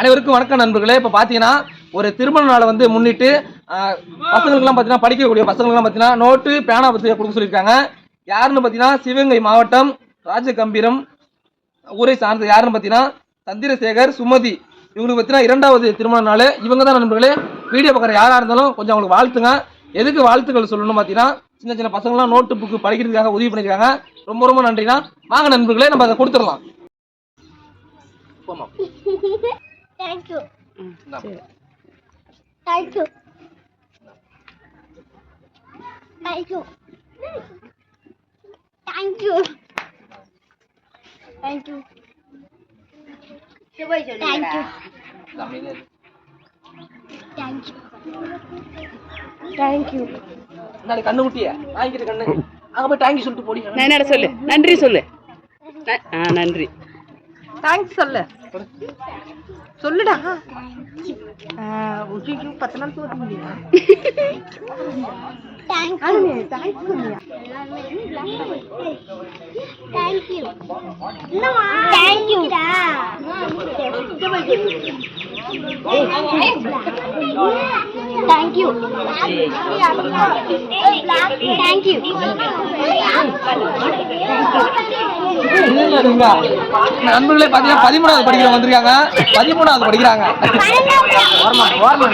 அனைவருக்கும் வணக்கம் நண்பர்களே. இப்போ பார்த்தீங்கன்னா ஒரு திருமண நாளை வந்து முன்னிட்டு பசங்களுக்குலாம் பசங்களுக்கெல்லாம் பார்த்தீங்கன்னா படிக்கக்கூடிய பசங்களுக்கெல்லாம் பார்த்தீங்கன்னா நோட்டு பேனா பத்திரிகை கொடுக்க சொல்லியிருக்காங்க. யாருன்னு பார்த்தீங்கன்னா சிவகங்கை மாவட்டம் ராஜகம்பீரம் ஊரை சார்ந்த யாருன்னு பார்த்தீங்கன்னா சந்திரசேகர் சுமதி. இவங்களுக்கு பார்த்தீங்கன்னா இரண்டாவது திருமண நாள். இவங்க தான் நண்பர்களே. வீடியோ பார்க்குற யாராக இருந்தாலும் கொஞ்சம் அவங்களுக்கு வாழ்த்துங்க. எதுக்கு வாழ்த்துக்கள் சொல்லணும் பார்த்தீங்கன்னா சின்ன சின்ன பசங்களாம் நோட்டு புக்கு படிக்கிறதுக்காக உதவி பண்ணியிருக்காங்க. ரொம்ப ரொம்ப நன்றினா வாங்க நண்பர்களே நம்ம அதை கொடுத்துடலாம். போமா Thank you. Thank you. Thank you. Thank you. Thank you. Thank you. Thank you. Thank you முன்னாடி கண்ணு குட்டிய வாங்கிட்டு கண்ணு அங்க போய் தேங்க்யூ சொல்லிட்டு போடி நான் என்னடா சொல்லு நன்றி சொல்லு ந- ஆ நன்றி தேங்க்ஸ் சொல்லு சொல்லுடா பத்து நாள் போக முடியும் Thank you. Thank you. Thank you. நண்பர்களே பதிமூணாவது படிக்கிறவங்க வந்திருக்காங்க. பதிமூணாவது படிக்கிறாங்க. ஓரமா, ஓரமா.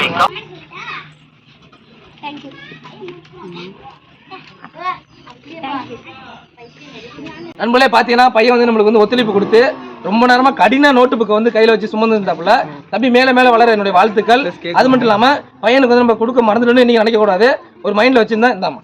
நண்பர்களே பாத்தீங்கன்னா பையன் வந்து நம்மளுக்கு வந்து ஒத்துழைப்பு கொடுத்து ரொம்ப நேரமா கடின நோட்டு புக்கை வந்து கையில வச்சு சுமந்து இருந்தாப்புல. தம்பி மேல மேல வளர என்னுடைய வாழ்த்துக்கள். அது மட்டும் இல்லாம பையனுக்கு வந்து நம்ம கொடுக்க மறந்துடணும்னு நீங்க நினைக்க கூடாது ஒரு மைண்ட்ல வச்சிருந்தா இந்தாமா